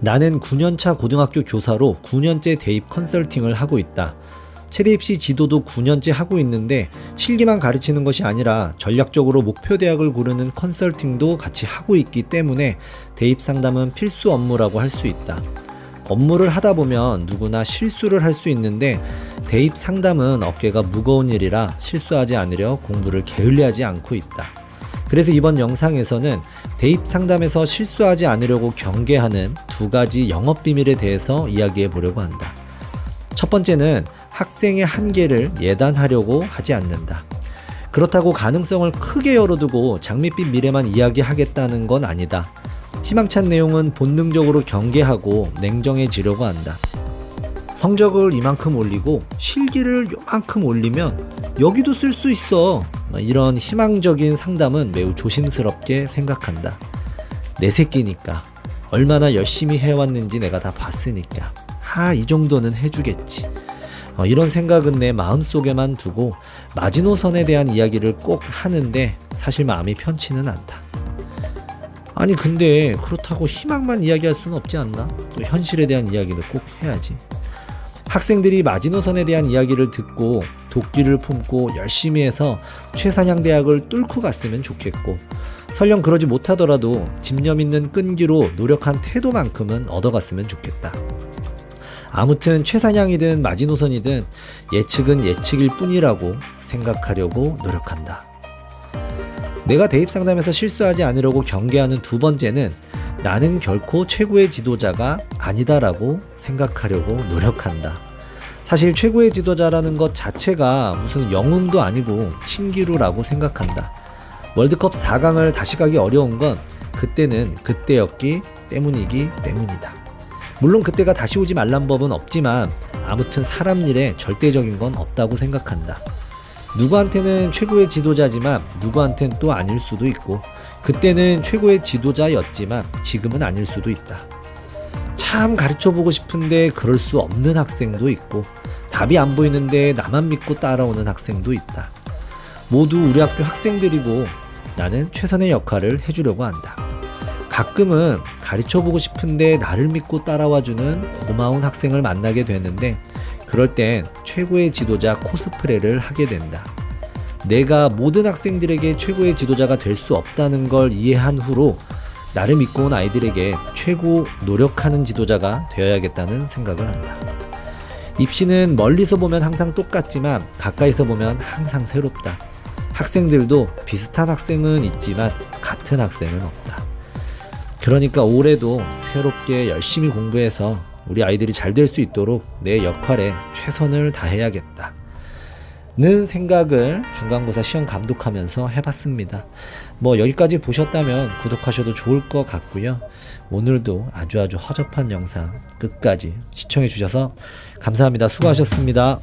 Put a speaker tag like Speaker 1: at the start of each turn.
Speaker 1: 나는 9년차 고등학교 교사로 9년째 대입 컨설팅을 하고 있다. 최대 입시 지도도 9년째 하고 있는데 실기만 가르치는 것이 아니라 전략적으로 목표 대학을 고르는 컨설팅도 같이 하고 있기 때문에 대입 상담은 필수 업무라고 할 수 있다. 업무를 하다 보면 누구나 실수를 할 수 있는데 대입 상담은 어깨가 무거운 일이라 실수하지 않으려 공부를 게을리하지 않고 있다. 그래서 이번 영상에서는 대입 상담에서 실수하지 않으려고 경계하는 두 가지 영업 비밀에 대해서 이야기해 보려고 한다. 첫 번째는 학생의 한계를 예단하려고 하지 않는다. 그렇다고 가능성을 크게 열어두고 장밋빛 미래만 이야기하겠다는 건 아니다. 희망찬 내용은 본능적으로 경계하고 냉정해지려고 한다. 성적을 이만큼 올리고 실기를 요만큼 올리면 여기도 쓸 수 있어. 이런 희망적인 상담은 매우 조심스럽게 생각한다. 내 새끼니까. 얼마나 열심히 해왔는지 내가 다 봤으니까. 하, 이 정도는 해주겠지. 어, 이런 생각은 내 마음속에만 두고 마지노선에 대한 이야기를 꼭 하는데 사실 마음이 편치는 않다. 아니 근데 그렇다고 희망만 이야기할 수는 없지 않나? 또 현실에 대한 이야기도 꼭 해야지. 학생들이 마지노선에 대한 이야기를 듣고 도끼를 품고 열심히 해서 최상향 대학을 뚫고 갔으면 좋겠고 설령 그러지 못하더라도 집념 있는 끈기로 노력한 태도만큼은 얻어갔으면 좋겠다. 아무튼 최상향이든 마지노선이든 예측은 예측일 뿐이라고 생각하려고 노력한다. 내가 대입 상담에서 실수하지 않으려고 경계하는 두 번째는 나는 결코 최고의 지도자가 아니다라고 생각하려고 노력한다. 사실 최고의 지도자라는 것 자체가 무슨 영웅도 아니고 신기루라고 생각한다. 월드컵 4강을 다시 가기 어려운 건 그때는 그때였기 때문이기 때문이다. 물론 그때가 다시 오지 말란 법은 없지만 아무튼 사람 일에 절대적인 건 없다고 생각한다. 누구한테는 최고의 지도자지만 누구한테는 또 아닐 수도 있고 그때는 최고의 지도자였지만 지금은 아닐 수도 있다. 참 가르쳐 보고 싶은데 그럴 수 없는 학생도 있고 답이 안 보이는데 나만 믿고 따라오는 학생도 있다. 모두 우리 학교 학생들이고 나는 최선의 역할을 해주려고 한다. 가끔은 가르쳐 보고 싶은데 나를 믿고 따라와 주는 고마운 학생을 만나게 되는데 그럴 땐 최고의 지도자 코스프레를 하게 된다. 내가 모든 학생들에게 최고의 지도자가 될 수 없다는 걸 이해한 후로 나를 믿고 온 아이들에게 최고 노력하는 지도자가 되어야겠다는 생각을 한다. 입시는 멀리서 보면 항상 똑같지만 가까이서 보면 항상 새롭다. 학생들도 비슷한 학생은 있지만 같은 학생은 없다. 그러니까 올해도 새롭게 열심히 공부해서 우리 아이들이 잘 될 수 있도록 내 역할에 최선을 다해야겠다. 는 생각을 중간고사 시험 감독하면서 해봤습니다. 뭐 여기까지 보셨다면 구독하셔도 좋을 것 같고요. 오늘도 아주 아주 허접한 영상 끝까지 시청해 주셔서 감사합니다. 수고하셨습니다.